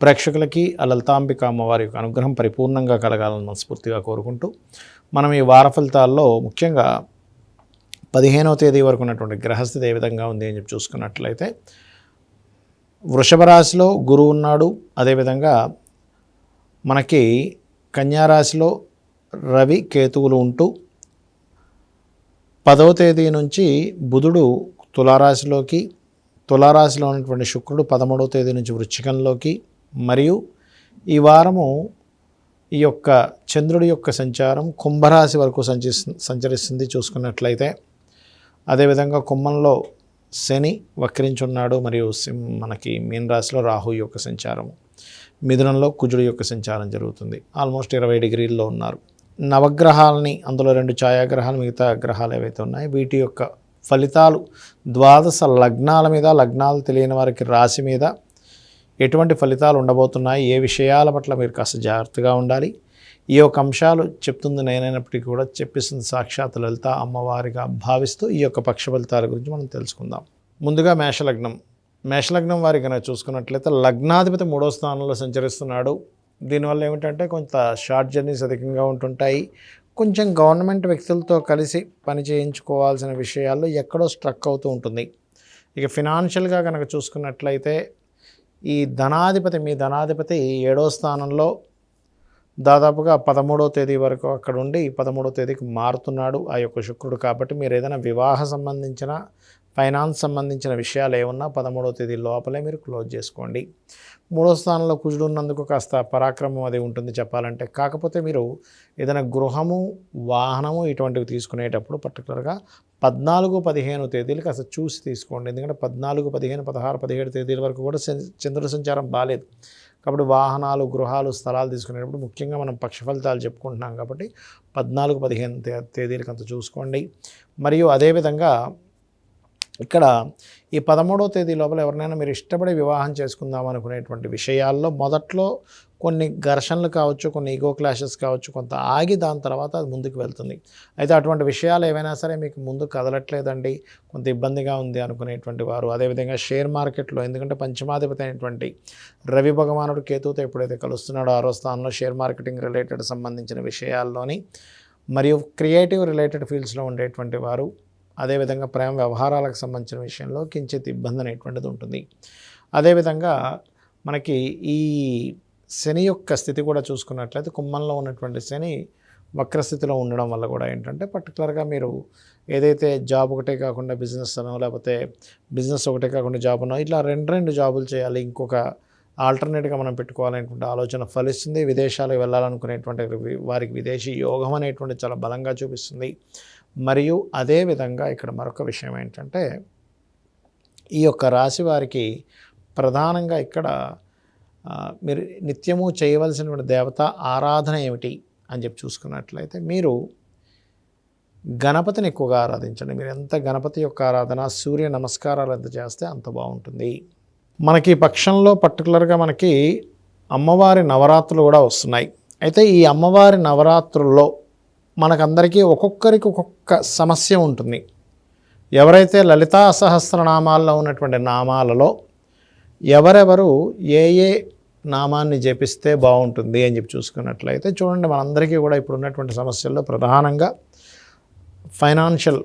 ప్రేక్షకులకి ఆ లలితాంబిక అమ్మవారి యొక్క అనుగ్రహం పరిపూర్ణంగా కలగాలని మనస్ఫూర్తిగా కోరుకుంటూ మనం ఈ వార ఫలితాల్లో ముఖ్యంగా పదిహేనవ తేదీ వరకు ఉన్నటువంటి గ్రహస్థితి ఏ విధంగా ఉంది అని చెప్పి చూసుకున్నట్లయితే వృషభ రాశిలో గురువు ఉన్నాడు. అదేవిధంగా మనకి కన్యారాశిలో రవి కేతువులు ఉంటూ పదవ తేదీ నుంచి బుధుడు తులారాశిలోకి తులారాశిలో ఉన్నటువంటి శుక్రుడు పదమూడవ తేదీ నుంచి వృశ్చికంలోకి మరియు ఈ వారము ఈ యొక్క చంద్రుడి యొక్క సంచారం కుంభరాశి వరకు సంచి సంచరిస్తుంది చూసుకున్నట్లయితే. అదేవిధంగా కుంభంలో శని వక్రించున్నాడు మరియు మనకి మీన రాశిలో రాహు యొక్క సంచారము. మిథునంలో కుజుడు యొక్క సంచారం జరుగుతుంది. ఆల్మోస్ట్ ఇరవై డిగ్రీల్లో ఉన్నారు. నవగ్రహాలని అందులో రెండు ఛాయాగ్రహాలు మిగతా గ్రహాలు ఏవైతే ఉన్నాయో వీటి యొక్క ఫలితాలు ద్వాదశ లగ్నాల మీద లగ్నాలు తెలియని వారికి రాశి మీద ఎటువంటి ఫలితాలు ఉండబోతున్నాయి? ఏ విషయాల పట్ల మీరు కాస్త జాగ్రత్తగా ఉండాలి? ఈ యొక్క అంశాలు చెప్తుంది నేనైనప్పటికీ కూడా చెప్పిస్తుంది సాక్షాత్ లలిత అమ్మవారిగా భావిస్తూ ఈ యొక్క పక్ష ఫలితాల గురించి మనం తెలుసుకుందాం. ముందుగా మేషలగ్నం. మేషలగ్నం వారి కనుక చూసుకున్నట్లయితే లగ్నాధిపతి మూడో స్థానంలో సంచరిస్తున్నాడు. దీనివల్ల ఏమిటంటే కొంత షార్ట్ జర్నీస్ అధికంగా ఉంటుంటాయి. కొంచెం గవర్నమెంట్ వ్యక్తులతో కలిసి పని చేయించుకోవాల్సిన విషయాల్లో ఎక్కడో స్ట్రక్ అవుతూ ఉంటుంది. ఇక ఫినాన్షియల్గా కనుక చూసుకున్నట్లయితే ఈ ధనాధిపతి మీ ధనాధిపతి ఏడో స్థానంలో దాదాపుగా పదమూడో తేదీ వరకు అక్కడ ఉండి పదమూడో తేదీకి మారుతున్నాడు ఆ యొక్క శుక్రుడు. కాబట్టి మీరు ఏదైనా వివాహ సంబంధించిన ఫైనాన్స్ సంబంధించిన విషయాలు ఏమన్నా పదమూడవ తేదీ లోపలే మీరు క్లోజ్ చేసుకోండి. మూడో స్థానంలో కుజుడు ఉన్నందుకు కాస్త పరాక్రమం అది ఉంటుంది చెప్పాలంటే. కాకపోతే మీరు ఏదైనా గృహము వాహనము ఇటువంటివి తీసుకునేటప్పుడు పర్టికులర్గా పద్నాలుగు పదిహేను తేదీలు కాస్త చూసి తీసుకోండి. ఎందుకంటే పద్నాలుగు పదిహేను పదహారు పదిహేడు తేదీల వరకు కూడా చంద్ర- సంచారం బాగాలేదు కాబట్టి వాహనాలు గృహాలు స్థలాలు తీసుకునేటప్పుడు ముఖ్యంగా మనం పక్ష ఫలితాలు చెప్పుకుంటున్నాం కాబట్టి పద్నాలుగు పదిహేను తే తేదీలకు అంత చూసుకోండి. మరియు అదేవిధంగా ఇక్కడ ఈ పదమూడవ తేదీ లోపల ఎవరినైనా మీరు ఇష్టపడి వివాహం చేసుకుందాం అనుకునేటువంటి విషయాల్లో మొదట్లో కొన్ని ఘర్షణలు కావచ్చు కొన్ని ఈగో క్లాషెస్ కావచ్చు కొంత ఆగి దాని తర్వాత అది ముందుకు వెళ్తుంది. అయితే అటువంటి విషయాలు ఏవైనా సరే మీకు ముందు కదలట్లేదండి కొంత ఇబ్బందిగా ఉంది అనుకునేటువంటి వారు. అదేవిధంగా షేర్ మార్కెట్లో ఎందుకంటే పంచమాధిపతి అయినటువంటి రవి భగవానుడు కేతువుతో ఎప్పుడైతే కలుస్తున్నాడో ఆరో స్థానంలో షేర్ మార్కెటింగ్ రిలేటెడ్ సంబంధించిన విషయాల్లోని మరియు క్రియేటివ్ రిలేటెడ్ ఫీల్డ్స్లో ఉండేటువంటి వారు అదేవిధంగా ప్రేమ వ్యవహారాలకు సంబంధించిన విషయంలో కించిత్ ఇబ్బంది అనేటువంటిది ఉంటుంది. అదేవిధంగా మనకి ఈ శని యొక్క స్థితి కూడా చూసుకున్నట్లయితే కుంభంలో ఉన్నటువంటి శని వక్రస్థితిలో ఉండడం వల్ల కూడా ఏంటంటే పర్టికులర్గా మీరు ఏదైతే జాబ్ ఒకటే కాకుండా బిజినెస్ అనో లేకపోతే బిజినెస్ ఒకటే కాకుండా జాబ్ అనో ఇట్లా రెండు రెండు జాబులు చేయాలి ఇంకొక ఆల్టర్నేట్గా మనం పెట్టుకోవాలనేటువంటి ఆలోచన ఫలిస్తుంది. విదేశాలకు వెళ్ళాలనుకునేటువంటి వారికి విదేశీ యోగం అనేటువంటి చాలా బలంగా చూపిస్తుంది. మరియు అదే విధంగా ఇక్కడ మరొక విషయం ఏంటంటే ఈ యొక్క రాశి వారికి ప్రధానంగా ఇక్కడ మీరు నిత్యము చేయవలసినటువంటి దేవత ఆరాధన ఏమిటి అని చెప్పి చూసుకున్నట్లయితే మీరు గణపతిని ఎక్కువగా ఆరాధించండి. మీరు ఎంత గణపతి యొక్క ఆరాధన సూర్య నమస్కారాలు ఎంత చేస్తే అంత బాగుంటుంది. మనకి పక్షంలో పర్టికులర్గా మనకి అమ్మవారి నవరాత్రులు కూడా వస్తున్నాయి. అయితే ఈ అమ్మవారి నవరాత్రుల్లో మనకందరికీ ఒక్కొక్కరికి ఒక్కొక్క సమస్య ఉంటుంది. ఎవరైతే లలితా సహస్రనామాల్లో ఉన్నటువంటి నామాలలో ఎవరెవరు ఏ ఏ నామాన్ని జపిస్తే బాగుంటుంది అని చెప్పి చూసుకున్నట్లయితే చూడండి మనందరికీ కూడా ఇప్పుడు ఉన్నటువంటి సమస్యల్లో ప్రధానంగా ఫైనాన్షియల్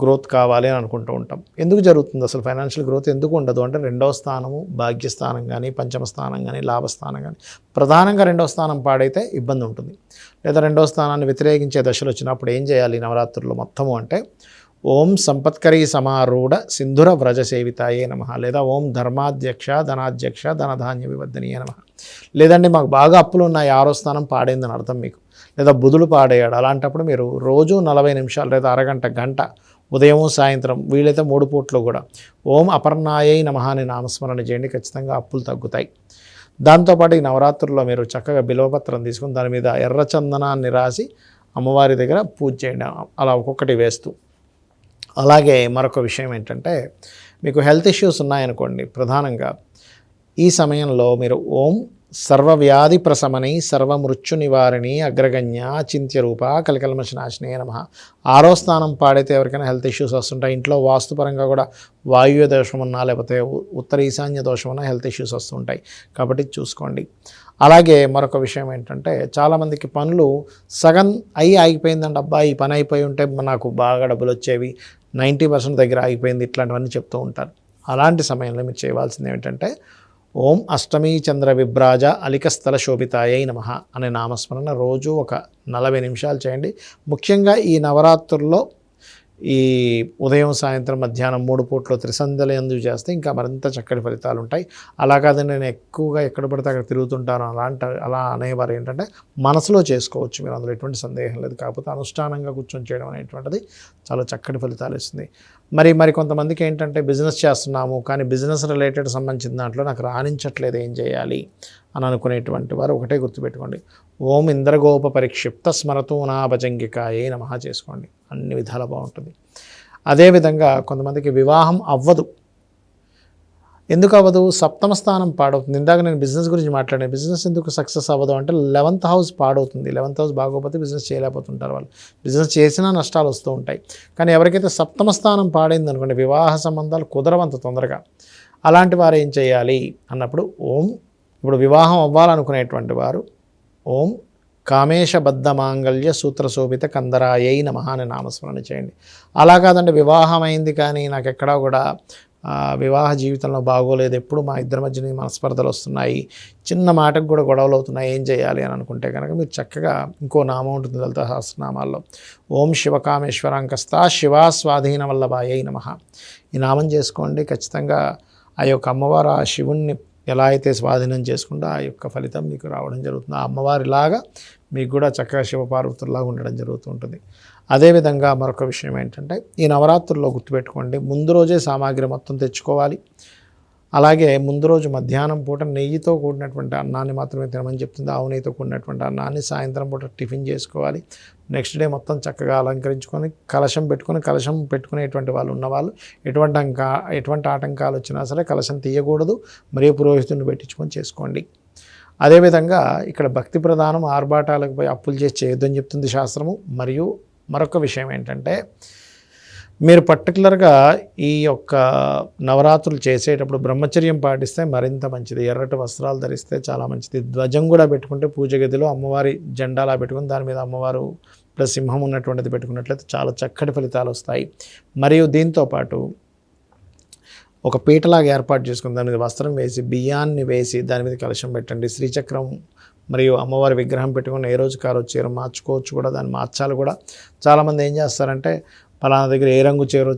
గ్రోత్ కావాలి అని అనుకుంటూ ఉంటాం. ఎందుకు జరుగుతుంది అసలు ఫైనాన్షియల్ గ్రోత్ ఎందుకు ఉండదు? అంటే రెండవ స్థానము భాగ్యస్థానం కానీ పంచమ స్థానం కానీ లాభస్థానం కానీ ప్రధానంగా రెండవ స్థానం పాడైతే ఇబ్బంది ఉంటుంది. లేదా రెండవ స్థానాన్ని వ్యతిరేకించే దశలు వచ్చినప్పుడు ఏం చేయాలి? నవరాత్రుల్లో మొత్తము అంటే ఓం సంపత్కరీ సమారూఢ సింధుర వ్రజ సేవితాయే నమ లేదా ఓం ధర్మాధ్యక్ష ధనాధ్యక్ష ధనధాన్య వివర్ధనీయ నమ. లేదండి మాకు బాగా అప్పులు ఉన్నాయి ఆరో స్థానం పాడైందని అర్థం మీకు. లేదా బుధులు పాడేయాడు అలాంటప్పుడు మీరు రోజు నలభై నిమిషాలు లేదా అరగంట గంట ఉదయం సాయంత్రం వీలైతే మూడు పూట్లు కూడా. ఓం అపర్ణాయై నమః అని నామస్మరణ చేయండి. ఖచ్చితంగా అప్పులు తగ్గుతాయి. దాంతోపాటు ఈ నవరాత్రుల్లో మీరు చక్కగా బిలవపత్రం తీసుకుని దాని మీద ఎర్ర చందనాన్ని రాసి అమ్మవారి దగ్గర పూజ చేయండి. అలా ఒక్కొక్కటి వేస్తూ. అలాగే మరొక విషయం ఏంటంటే మీకు హెల్త్ ఇష్యూస్ ఉన్నాయనుకోండి ప్రధానంగా ఈ సమయంలో మీరు ఓం సర్వవ్యాధి ప్రశమని సర్వమృత్యు నివారిణి అగ్రగణ్య అచింత్య రూప కలికల్మశనాశినే నమ. ఆరో స్థానం పాడైతే ఎవరికైనా హెల్త్ ఇష్యూస్ వస్తుంటాయి. ఇంట్లో వాస్తుపరంగా కూడా వాయువ్య దోషం ఉన్నా లేకపోతే ఉత్తర ఈశాన్య దోషం ఉన్నా హెల్త్ ఇష్యూస్ వస్తుంటాయి. కాబట్టి చూసుకోండి. అలాగే మరొక విషయం ఏంటంటే చాలామందికి పనులు సగం అయి ఆగిపోయిందండి. అబ్బా ఈ పని అయిపోయి ఉంటే నాకు బాగా డబ్బులు వచ్చేవి. నైంటీ పర్సెంట్ దగ్గర ఆగిపోయింది. ఇట్లాంటివన్నీ చెప్తూ ఉంటారు. అలాంటి సమయంలో మీరు చేయవలసింది ఏమిటంటే ఓం అష్టమీ చంద్ర విభ్రాజ అలికస్థల శోభితాయై నమ అనే నామస్మరణ రోజు ఒక నలభై నిమిషాలు చేయండి. ముఖ్యంగా ఈ నవరాత్రుల్లో ఈ ఉదయం సాయంత్రం మధ్యాహ్నం మూడు పూట్లో త్రిసంధ్యలు ఎందుకు చేస్తే ఇంకా మరింత చక్కటి ఫలితాలు ఉంటాయి. అలా కాదని నేను ఎక్కువగా ఎక్కడ పడితే అక్కడ తిరుగుతుంటాను అలాంటి అలా అనేవారు ఏంటంటే మనసులో చేసుకోవచ్చు. మీరు అందులో ఎటువంటి సందేహం లేదు. కాకపోతే అనుష్ఠానంగా కూర్చొని చేయడం అనేటువంటిది చాలా చక్కటి ఫలితాలు ఇస్తుంది. మరి మరి కొంతమందికి ఏంటంటే బిజినెస్ చేస్తున్నాము కానీ బిజినెస్ రిలేటెడ్ సంబంధించిన దాంట్లో నాకు రాణించట్లేదు ఏం చేయాలి? అని అనుకునేటువంటి వారు ఒకటే గుర్తుపెట్టుకోండి. ఓం ఇంద్రగోప పరిక్షిప్త స్మరతూ నాభజంగికాయే నమః చేసుకోండి. అన్ని విధాలు బాగుంటుంది. అదేవిధంగా కొంతమందికి వివాహం అవ్వదు. ఎందుకు అవ్వదు? సప్తమ స్థానం పాడవుతుంది. ఇందాక నేను బిజినెస్ గురించి మాట్లాడాను బిజినెస్ ఎందుకు సక్సెస్ అవ్వదు అంటే లెవెంత్ హౌస్ పాడవుతుంది. లెవెంత్ హౌస్ బాగోకపోతే బిజినెస్ చేయలేకపోతుంటారు వాళ్ళు. బిజినెస్ చేసినా నష్టాలు వస్తూ ఉంటాయి. కానీ ఎవరికైతే సప్తమ స్థానం పాడైంది అనుకోండి వివాహ సంబంధాలు కుదరవంత తొందరగా. అలాంటి వారు ఏం చేయాలి? అన్నప్పుడు ఓం ఇప్పుడు వివాహం అవ్వాలనుకునేటువంటి వారు ఓం కామేశబద్ధ మాంగళ్య సూత్రశోభిత కందరాయై నమ అని నామస్మరణ చేయండి. అలా కాదండి వివాహం అయింది కానీ నాకు ఎక్కడా కూడా వివాహ జీవితంలో బాగోలేదు. ఎప్పుడు మా ఇద్దరి మధ్య మనస్పర్ధలు వస్తున్నాయి. చిన్న మాటకు కూడా గొడవలు అవుతున్నాయి. ఏం చేయాలి అని అనుకుంటే కనుక మీరు చక్కగా ఇంకో నామం ఉంటుంది లలిత సహస్రనామాల్లో. ఓం శివకామేశ్వరాంకస్త శివా స్వాధీన వల్లభాయై నమ. ఈ నామం చేసుకోండి. ఖచ్చితంగా ఆ యొక్క అమ్మవారు ఆ శివుణ్ణి ఎలా అయితే స్వాధీనం చేసుకుంటే ఆ యొక్క ఫలితం మీకు రావడం జరుగుతుంది. ఆ అమ్మవారిలాగా మీకు కూడా చక్కగా శివపార్వతుల్లాగా ఉండడం జరుగుతూ ఉంటుంది. అదేవిధంగా మరొక విషయం ఏంటంటే ఈ నవరాత్రుల్లో గుర్తుపెట్టుకోండి. ముందు రోజే సామాగ్రి మొత్తం తెచ్చుకోవాలి. అలాగే ముందు రోజు మధ్యాహ్నం పూట నెయ్యితో కూడినటువంటి అన్నాన్ని మాత్రమే తినమని చెప్తుంది. ఆవు నెయ్యితో కూడినటువంటి అన్నాన్ని సాయంత్రం పూట టిఫిన్ చేసుకోవాలి. నెక్స్ట్ డే మొత్తం చక్కగా అలంకరించుకొని కలశం పెట్టుకొని కలశం పెట్టుకునేటువంటి వాళ్ళు ఉన్నవాళ్ళు. ఎటువంటి అంకా ఎటువంటి ఆటంకాలు వచ్చినా సరే కలశం తీయకూడదు. మరియు పురోహితుడిని పెట్టించుకొని చేసుకోండి. అదేవిధంగా ఇక్కడ భక్తి ప్రధానం ఆర్భాటాలకు పోయి అప్పులు చేసి చేయొద్దని చెప్తుంది శాస్త్రము. మరియు మరొక విషయం ఏంటంటే మీరు పర్టికులర్గా ఈ యొక్క నవరాత్రులు చేసేటప్పుడు బ్రహ్మచర్యం పాటిస్తే మరింత మంచిది. ఎర్రటి వస్త్రాలు ధరిస్తే చాలా మంచిది. ధ్వజం కూడా పెట్టుకుంటే పూజ గదిలో అమ్మవారి జెండాలా పెట్టుకుని దాని మీద అమ్మవారు ప్లస్ సింహం ఉన్నటువంటిది పెట్టుకున్నట్లయితే చాలా చక్కటి ఫలితాలు వస్తాయి. మరియు దీంతో పాటు ఒక పీటలాగా ఏర్పాటు చేసుకుని దాని మీద వస్త్రం వేసి బియ్యాన్ని వేసి దాని మీద కలశం పెట్టండి. శ్రీచక్రం మరియు అమ్మవారి విగ్రహం పెట్టుకుని ఏ రోజు కారు చీర మార్చుకోవచ్చు కూడా దాన్ని మార్చాలి కూడా. చాలామంది ఏం చేస్తారంటే పలానా దగ్గర ఏ రంగు చీర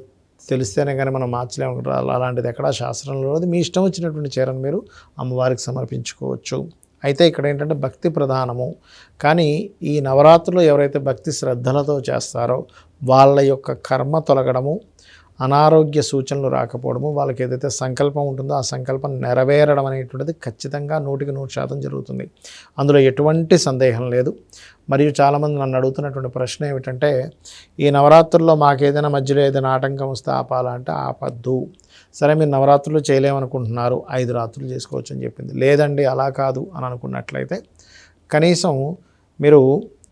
తెలిస్తేనే కానీ మనం మార్చలేము. అలా- అలాంటిది ఎక్కడా శాస్త్రంలో లేదు. మీ ఇష్టం వచ్చినటువంటి చీరను మీరు అమ్మవారికి సమర్పించుకోవచ్చు. అయితే ఇక్కడ ఏంటంటే భక్తి ప్రధానము. కానీ ఈ నవరాత్రులు ఎవరైతే భక్తి శ్రద్ధలతో చేస్తారో వాళ్ళ యొక్క కర్మ తొలగడము అనారోగ్య సూచనలు రాకపోవడము వాళ్ళకి ఏదైతే సంకల్పం ఉంటుందో ఆ సంకల్పం నెరవేరడం అనేటువంటిది ఖచ్చితంగా నూటికి నూరు శాతం జరుగుతుంది. అందులో ఎటువంటి సందేహం లేదు. మరియు చాలామంది నన్ను అడుగుతున్నటువంటి ప్రశ్న ఏమిటంటే ఈ నవరాత్రుల్లో మాకేదైనా మధ్యలో ఏదైనా ఆటంకం వస్తే ఆపాలంటే ఆపద్దు. సరే మీరు నవరాత్రులు చేయలేమనుకుంటున్నారు ఐదు రాత్రులు చేసుకోవచ్చు అని చెప్పింది. లేదండి అలా కాదు అని అనుకున్నట్లయితే కనీసం మీరు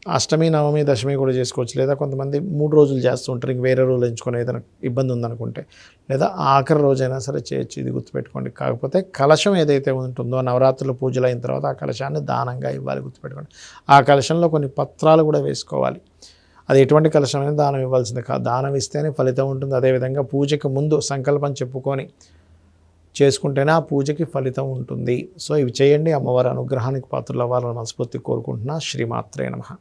అష్టమి నవమి దశమి కూడా చేసుకోవచ్చు. లేదా కొంతమంది మూడు రోజులు చేస్తూ ఉంటారు. ఇంక వేరే రోజులు ఎంచుకొని ఏదైనా ఇబ్బంది ఉందనుకుంటే. లేదా ఆఖరి రోజైనా సరే చేయొచ్చు. ఇది గుర్తుపెట్టుకోండి. కాకపోతే కలశం ఏదైతే ఉంటుందో నవరాత్రులు పూజలు అయిన తర్వాత ఆ కలశాన్ని దానంగా ఇవ్వాలి గుర్తుపెట్టుకోండి. ఆ కలశంలో కొన్ని పత్రాలు కూడా వేసుకోవాలి. అది ఎటువంటి కలశమైనా దానం ఇవ్వాల్సింది. కాదు దానం ఇస్తేనే ఫలితం ఉంటుంది. అదేవిధంగా పూజకి ముందు సంకల్పం చెప్పుకొని చేసుకుంటేనే ఆ పూజకి ఫలితం ఉంటుంది. సో ఇవి చేయండి. అమ్మవారి అనుగ్రహానికి పాత్రలు అవ్వాలని మనస్ఫూర్తి కోరుకుంటున్నా. శ్రీమాత్రే నమః.